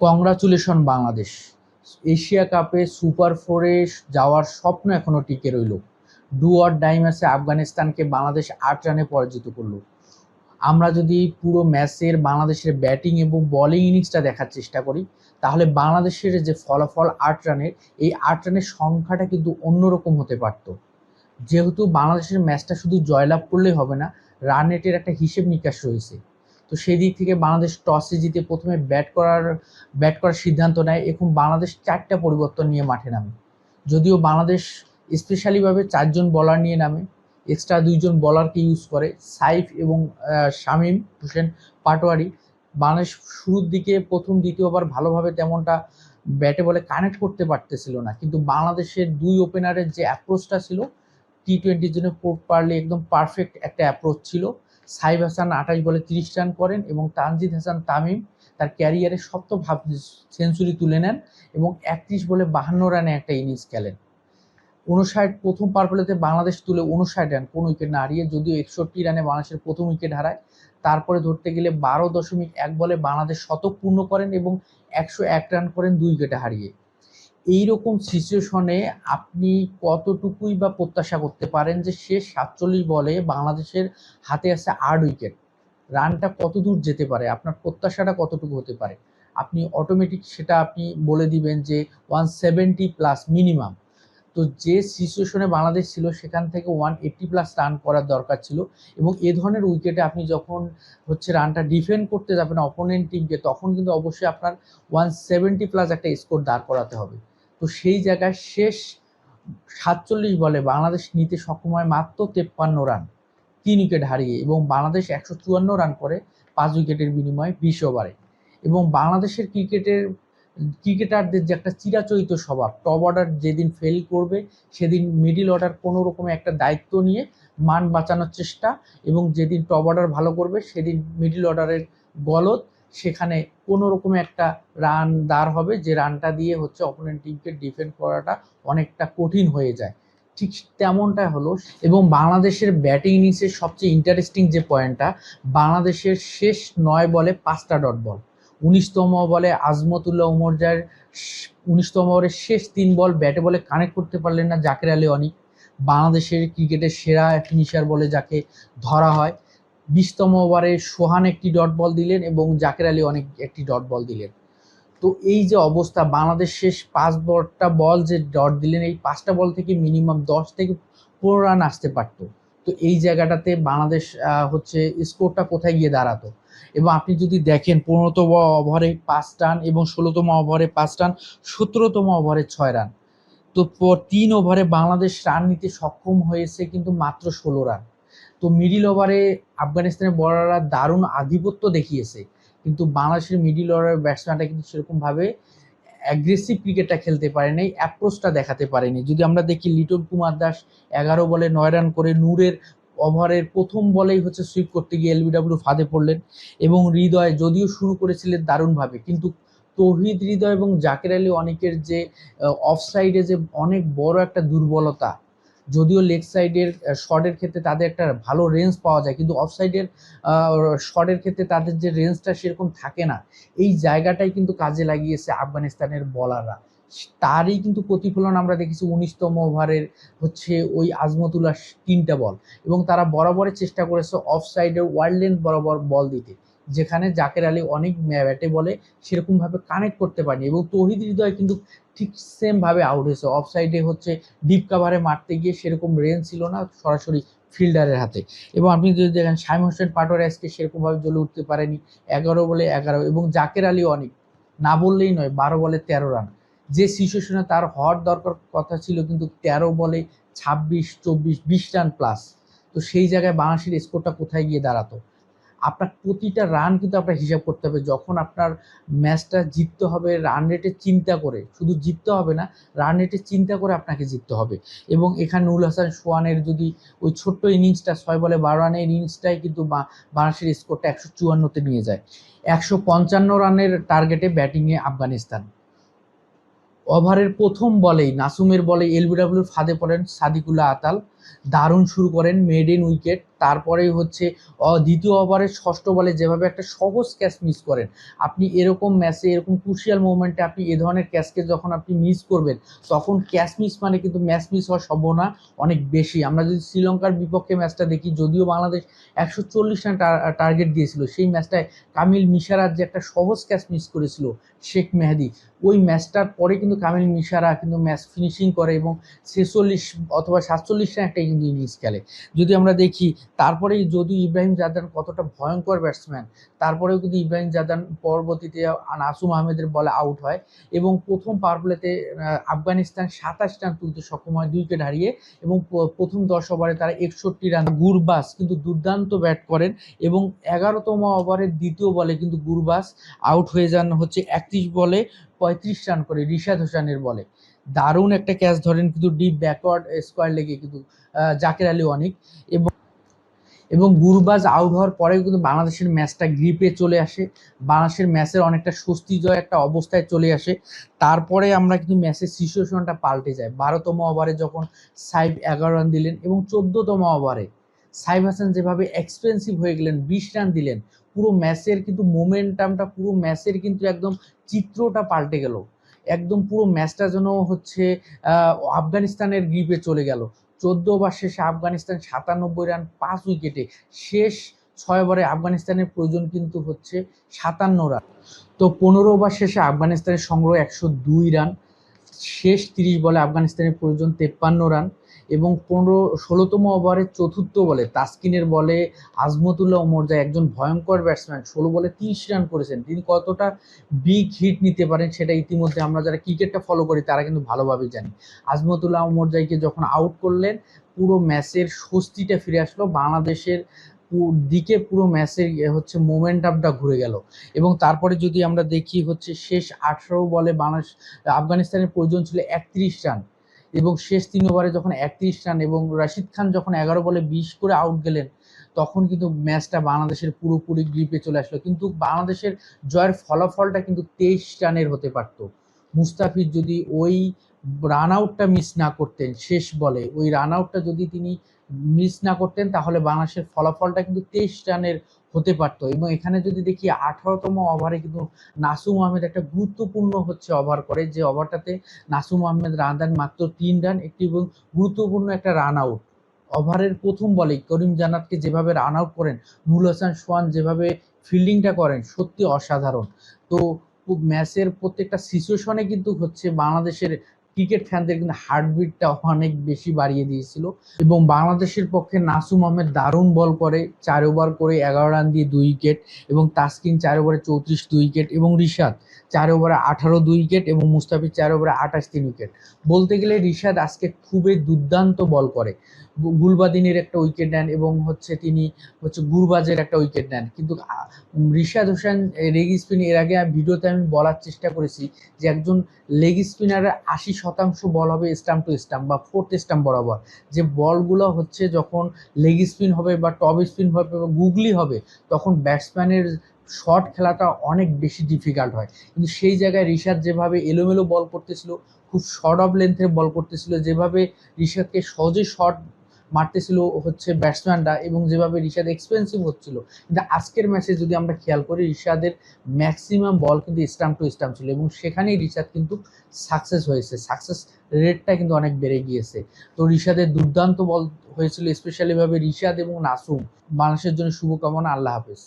Congratulation Bangladesh Asia কাপে super ফোরে যাওয়ার স্বপ্ন এখনও টিকে রইল। ডু অর ডাই ম্যাচে আফগানিস্তানকে বাংলাদেশ আট রানে পরাজিত করল। আমরা যদি পুরো ম্যাচের বাংলাদেশের ব্যাটিং এবং বোলিং ইনিংসটা দেখার চেষ্টা করি, তাহলে বাংলাদেশের যে ফলাফল আট রানের এই আট রানের সংখ্যাটা কিন্তু অন্যরকম হতে পারত। যেহেতু বাংলাদেশের ম্যাচটা শুধু জয়লাভ করলেই হবে না রান রেটের একটা হিসেব নিকাশ রয়েছে। তো সেই দিক থেকে বাংলাদেশ টসে জিতে প্রথমে ব্যাট করার ব্যাট করার সিদ্ধান্ত নেয়। এখন বাংলাদেশ চারটা পরিবর্তন নিয়ে মাঠে নামে। যদিও বাংলাদেশ স্পেশালিভাবে চারজন বলার নিয়ে নামে এক্সট্রা দুইজন বলারকে ইউজ করে, সাইফ এবং শামীম হোসেন পাটোয়ারি। বাংলাদেশ শুরুর দিকে প্রথম দ্বিতীয়বার ভালোভাবে তেমনটা ব্যাটে বলে কানেক্ট করতে পারতেছিল না। কিন্তু বাংলাদেশের দুই ওপেনারের যে অ্যাপ্রোচটা ছিল টি টোয়েন্টির জন্য পোর্ট পারলে একদম পারফেক্ট একটা অ্যাপ্রোচ ছিল। সাইব হাসান আঠাশ বলে তিরিশ রান করেন এবং তানজিদ হাসান তামিম তার ক্যারিয়ারে সপ্তম ভাব সেঞ্চুরি তুলে নেন এবং একত্রিশ বলে বাহান্ন রানে একটা ইনিংস খেলেন। উনষাট প্রথম পারপলেতে বাংলাদেশ তুলে উনষাট রান, কোন উইকেট না হারিয়ে যদিও একষট্টি রানে বাংলাদেশের প্রথম উইকেট হারায়, তারপরে ধরতে গেলে বারো দশমিক এক বলে বাংলাদেশ শতক পূর্ণ করেন এবং একশো এক রান করেন দুই উইকেটে হারিয়ে। এই রকম সিচুয়েশনে আপনি কতটুকুই বা প্রত্যাশা করতে পারেন যে শেষ সাতচল্লিশ বলে বাংলাদেশের হাতে আছে আট উইকেট রানটা কত দূর যেতে পারে? আপনার প্রত্যাশাটা কতটুকু হতে পারে? আপনি অটোমেটিক সেটা আপনি বলে দিবেন যে ওয়ান সেভেন্টি প্লাস মিনিমাম তো যে সিচুয়েশনে বাংলাদেশ ছিল, সেখান থেকে ওয়ান এইট্টি প্লাস রান করার দরকার ছিল এবং এ ধরনের উইকেটে আপনি যখন হচ্ছে রানটা ডিফেন্ড করতে যাবেন অপোনেন্ট টিমকে তখন কিন্তু অবশ্যই আপনার ওয়ান সেভেন্টি প্লাস একটা স্কোর দাঁড় করাতে হবে। তো সেই জায়গায় শেষ সাতচল্লিশ বলে বাংলাদেশ নিতে সক্ষম হয় মাত্র তেপ্পান্ন রান তিন উইকেট হারিয়ে এবং বাংলাদেশ একশো চুয়ান্ন রান করে পাঁচ উইকেটের বিনিময়ে বিশ ওভারে। এবং বাংলাদেশের ক্রিকেটের, ক্রিকেটারদের যে একটা চিরাচরিত স্বভাব, টপ অর্ডার যেদিন ফেল করবে, সেদিন মিডিল অর্ডার কোনো রকমের একটা দায়িত্ব নিয়ে মান বাঁচানোর চেষ্টা এবং যেদিন টপ অর্ডার ভালো করবে, সেদিন মিডিল অর্ডারের গলত সেখানে কোনো রকমের একটা রান দাঁড় হবে, যে রানটা দিয়ে হচ্ছে অপোনেন্ট টিমকে ডিফেন্ড করাটা অনেকটা কঠিন হয়ে যায়। ঠিক তেমনটা হলো এবং বাংলাদেশের ব্যাটিং ইনিংসের সবচেয়ে ইন্টারেস্টিং যে পয়েন্টটা বাংলাদেশের শেষ নয় বলে পাঁচটা ডট বল উনিশতম বলে আজমতুল্লাহ উমরজার উনিশতম ওভারের শেষ তিন বল ব্যাটে বলে কানেক্ট করতে পারলেন না জাকের আলী অনিক। বাংলাদেশের ক্রিকেটের সেরা ফিনিশার বলে যাকে ধরা হয়। বিশতম ওভারে সোহান একটি ডট বল দিলেন এবং জাকের আলী অনেক একটি ডট বল দিলেন। তো এই যে অবস্থা, বাংলাদেশ শেষ পাঁচ বলটা বল যে ডট দিলেন, এই পাঁচটা বল থেকে মিনিমাম দশ থেকে পনেরো রান আসতে পারতো। তো এই জায়গাটাতে বাংলাদেশ হচ্ছে স্কোরটা কোথায় গিয়ে দাঁড়াতো? এবং আপনি যদি দেখেন, পনেরোতম ওভারে পাঁচ রান এবং ষোলোতম ওভারে পাঁচ রান, সতেরোতম ওভারে ছয় রান। তো তিন ওভারে বাংলাদেশ রান নিতে সক্ষম হয়েছে কিন্তু মাত্র ষোলো রান। তো মিডিল ওভারে আফগানিস্তানের বলাররা দারুণ আধিপত্য দেখিয়েছে। কিন্তু বাংলাদেশের মিডিল ওভারের ব্যাটসম্যানরা কিন্তু সেরকমভাবে অ্যাগ্রেসিভ ক্রিকেটটা খেলতে পারেনি অ্যাপ্রোচটা দেখাতে পারেনি যদি আমরা দেখি লিটন কুমার দাস এগারো বলে নয় রান করে নূরের ওভারের প্রথম বলেই হচ্ছে সুইপ করতে গিয়ে এলবিডব্লিউ ফাঁদে পড়লেন এবং হৃদয় যদিও শুরু করেছিলেন দারুণভাবে, কিন্তু তৌহিদ হৃদয় এবং জাকের আলী অনেকের যে অফ সাইডে যে অনেক বড় একটা দুর্বলতা যদিও লেগ সাইডের শটের ক্ষেত্রে তাদের একটা ভালো রেঞ্জ পাওয়া যায়, কিন্তু অফ সাইডের শটের ক্ষেত্রে তাদের যে রেঞ্জটা সেরকম থাকে না। এই জায়গাটাই কিন্তু কাজে লাগিয়েছে আফগানিস্তানের বলাররা তারই কিন্তু প্রতিফলন আমরা দেখেছি উনিশতম ওভারের হচ্ছে ওই আজমতুল্লাহ তিনটা বল এবং তারা বরাবরের চেষ্টা করেছে অফ সাইডের ওয়ার্ল্ড লেন্থ বরাবর বল দিতে, যেখানে জাকের আলী অনেক ব্যাটে বলে সেরকমভাবে কানেক্ট করতে পারেনি। এবং তৌহিদ হৃদয় কিন্তু ঠিক সেমভাবে আউট হয়েছে। অফ সাইডে হচ্ছে ডিপ কাভারে মারতে গিয়ে সেরকম রেঞ্জ ছিল না, সরাসরি ফিল্ডারের হাতে। এবং আপনি যদি দেখেন শাইম হোসেন পাটোয়ারি আজকে সেরকমভাবে জ্বলে উঠতে পারেনি। এগারো বলে এগারো, এবং জাকের আলী অনেক। না বললেই নয়, বারো বলে তেরো রান যে সিচুয়েশনে তার হওয়ার দরকার কথা ছিল কিন্তু তেরো বলে ছাব্বিশ, চব্বিশ, বিশ রান প্লাস তো সেই জায়গায় বাংলাদেশের স্কোরটা কোথায় গিয়ে দাঁড়াতো? আপনার প্রতিটা রান কিন্তু আপনার হিসাব করতে হবে। যখন আপনার ম্যাচটা জিততে হবে রান রেটের চিন্তা করে, শুধু জিততে হবে না রান রেটের চিন্তা করে আপনাকে জিততে হবে। এবং এখানে নুরুল হাসান সোয়ানের যদি ওই ছোট্ট ইনিংসটা ছয় বলে বারো রানের ইনিংসটাই কিন্তু বাংলাদেশের স্কোরটা একশো চুয়ান্নতে নিয়ে যায়। একশো পঞ্চান্ন রানের টার্গেটে ব্যাটিংয়ে আফগানিস্তান। ওভারের প্রথম বলেই, নাসুমের বলে এলবিডব্লিউর ফাঁদে পড়েন সাদিকুল্লাহ আতাল। দারুণ শুরু করেন মেড ইন উইকেট। তারপরেই হচ্ছে দ্বিতীয় ওভারের ষষ্ঠ বলে যেভাবে একটা সহজ ক্যাচ মিস করেন। আপনি এরকম ম্যাচে, এরকম ক্রুশিয়াল মোমেন্টে আপনি এ ধরনের ক্যাচকে যখন আপনি মিস করবেন, তখন ক্যাচ মিস মানে কিন্তু ম্যাচ মিস হওয়ার সম্ভাবনা অনেক বেশি। আমরা যদি শ্রীলঙ্কার বিপক্ষে ম্যাচটা দেখি, যদিও বাংলাদেশ একশো চল্লিশ রান টার্গেট দিয়েছিল, সেই ম্যাচটায় কামিল মিশারাত যে একটা সহজ ক্যাচ মিস করেছিল, শেখ মেহেদি, ওই ম্যাচটার পরে কিন্তু কামিল মিশারা কিন্তু ম্যাচ ফিনিশিং করে এবং ছেচল্লিশ অথবা সাতচল্লিশ রান কিন্তু ইনিংস খেলে যদি আমরা দেখি তারপরে যদি ইব্রাহিম জাদান কতটা ভয়ঙ্কর ব্যাটসম্যান তারপরেও কিন্তু ইব্রাহিম জাদান পরবর্তীতে নাসুম আহমেদের বলে আউট হয় এবং প্রথম পাওয়ার প্লেতে আফগানিস্তান সাতাশ রান তুলতে সক্ষম হয় দুই উইকেট হারিয়ে এবং প্রথম দশ ওভারে তারা একষট্টি রান গুরবাস কিন্তু দুর্দান্ত ব্যাট করেন এবং এগারোতম ওভারের দ্বিতীয় বলে কিন্তু গুরবাস আউট হয়ে যান হচ্ছে একত্রিশ বলে পঁয়ত্রিশ রান করে রিশাদ হোসেনের বলে। দারুণ একটা ক্যাচ ধরেন কিন্তু ডিপ ব্যাকওয়ার্ড স্কোয়ার লেগে কিন্তু জাকের আলী অনেক এবং এবং গুরবাজ আউট হওয়ার পরেও কিন্তু বাংলাদেশের ম্যাচটা গ্রিপে চলে আসে। বাংলাদেশের ম্যাচের অনেকটা স্বস্তিজয় একটা অবস্থায় চলে আসে। তারপরে আমরা কিন্তু ম্যাচের সিচুয়েশনটা পাল্টে যায় বারোতম ওভারে যখন সাইব এগারো রান দিলেন এবং চোদ্দতম ওভারে সাইব হাসান যেভাবে এক্সপেন্সিভ হয়ে গেলেন, বিশ রান দিলেন, পুরো ম্যাচের কিন্তু মোমেন্টামটা পুরো ম্যাচের কিন্তু একদম চিত্রটা পাল্টে গেল। একদম পুরো ম্যাচটা যেন হচ্ছে আফগানিস্তানের গ্রিপে চলে গেল। চোদ্দ ওভার শেষে আফগানিস্তান সাতানব্বই রান, পাঁচ উইকেটে। শেষ ছয় ওভারে আফগানিস্তানের প্রয়োজন কিন্তু হচ্ছে সাতান্ন রান। তো পনেরো ওভার শেষে আফগানিস্তানের সংগ্রহ একশো দুই রান। শেষ তিরিশ বলে আফগানিস্তানের প্রয়োজন তেপ্পান্ন রান। এবং পনেরো, ষোলোতম ওভারের চতুর্থ বলে, তাসকিনের বলে আজমতুল্লাহ ওমরজা একজন ভয়ঙ্কর ব্যাটসম্যান ষোলো বলে তিরিশ রান করেছেন। তিনি কতটা বিগ হিট নিতে পারেন সেটা ইতিমধ্যে আমরা যারা ক্রিকেটটা ফলো করি, তারা কিন্তু ভালোভাবে জানি। আজমতুল্লাহ ওমরজাইকে যখন আউট করলেন, পুরো ম্যাচের স্বস্তিটা ফিরে আসলো। বাংলাদেশের দিকে পুরো ম্যাচের ইয়ে হচ্ছে মোমেন্টামটা ঘুরে গেল। এবং তারপরে যদি আমরা দেখি হচ্ছে শেষ আঠারো বলে বাংলাদেশ, আফগানিস্তানের প্রয়োজন ছিল একত্রিশ রান এবং শেষ তিন ওভারে যখন একত্রিশ রান এবং রাশিদ খান যখন এগারো বলে বিশ করে আউট গেলেন, তখন কিন্তু ম্যাচটা বাংলাদেশের পুরোপুরি গ্রিপে চলে আসলো। কিন্তু বাংলাদেশের জয়ের ফলাফলটা কিন্তু তেইশ রানের হতে পারতো। মুস্তাফিজ যদি ওই রান আউটটা মিস না করতেন, শেষ বলে, ওই রান আউটটা যদি তিনি মিস না করতেন, তাহলে বাংলাদেশের ফলাফলটা কিন্তু তেইশ রানের হতে পারতো। এবং এখানে যদি দেখি আঠারোতম ওভারে কিন্তু নাসুম আহমেদ একটা গুরুত্বপূর্ণ হচ্ছে ওভার করে, যে ওভারটাতে নাসুম আহমেদ রান দেন মাত্র তিন রান, একটি গুরুত্বপূর্ণ একটা রান আউট ওভারের প্রথম বলে করিম জানাতকে যেভাবে রান আউট করেন নুল হাসান সোয়ান যেভাবে ফিল্ডিংটা করেন, সত্যি অসাধারণ। তো ম্যাচের প্রত্যেকটা সিচুয়েশনে কিন্তু হচ্ছে বাংলাদেশের ক্রিকেট ফ্যানদের কিন্তু হার্টবিটটা অনেক বেশি বাড়িয়ে দিয়েছিল। এবং বাংলাদেশের পক্ষে নাসুম আহমেদ দারুণ বল করে, চার ওভার করে এগারো রান দিয়ে দুই উইকেট এবং তাস্কিন চার ওভারে চৌত্রিশ দুই উইকেট এবং রিশাদ চার ওভারে আঠারো দুই উইকেট এবং মুস্তাফিজ চার ওভারে আঠাশ তিন উইকেট। বলতে গেলে রিশাদ আজকে খুবই দুর্দান্ত বল করে। গুলবাদিনের একটা উইকেট নেন এবং হচ্ছে তিনি হচ্ছে গুরবাজের একটা উইকেট নেন। কিন্তু রিশাদ হোসেন লেগ স্পিন এর আগে ভিডিওতে আমি বলার চেষ্টা করেছি যে একজন লেগ স্পিনারের আশি শতাংশ বল হবে স্টাম্প টু স্টাম্প বা ফোর্থ স্টাম্প বরাবর। যে বলগুলো হচ্ছে যখন লেগ স্পিন হবে বা টপ স্পিন হবে বা গুগলি হবে, তখন ব্যাটসম্যানের শট খেলাটা অনেক বেশি ডিফিকাল্ট হয়। কিন্তু সেই জায়গায় রিশাদ যেভাবে এলোমেলো বল করতেছিল, খুব শর্ট অফ লেন্থের বল করতেছিল, যেভাবে রিশাদকে সহজে শর্ট মারতেছিল হচ্ছে ব্যাটসম্যানরা এবং যেভাবে রিশাদ এক্সপেন্সিভ হচ্ছিল। কিন্তু আজকের ম্যাচে যদি আমরা খেয়াল করি, রিশাদের ম্যাক্সিমাম বল কিন্তু স্টাম্প টু স্টাম্প ছিল এবং সেখানেই রিশাদ কিন্তু সাকসেস হয়েছে। সাকসেস রেটটা কিন্তু অনেক বেড়ে গিয়েছে। তো রিশাদের দুর্দান্ত বল হয়েছিল স্পেশালি ভাবে রিশাদ এবং নাসুম মানুষের জন্য শুভকামনা, আল্লাহ হাফেজ।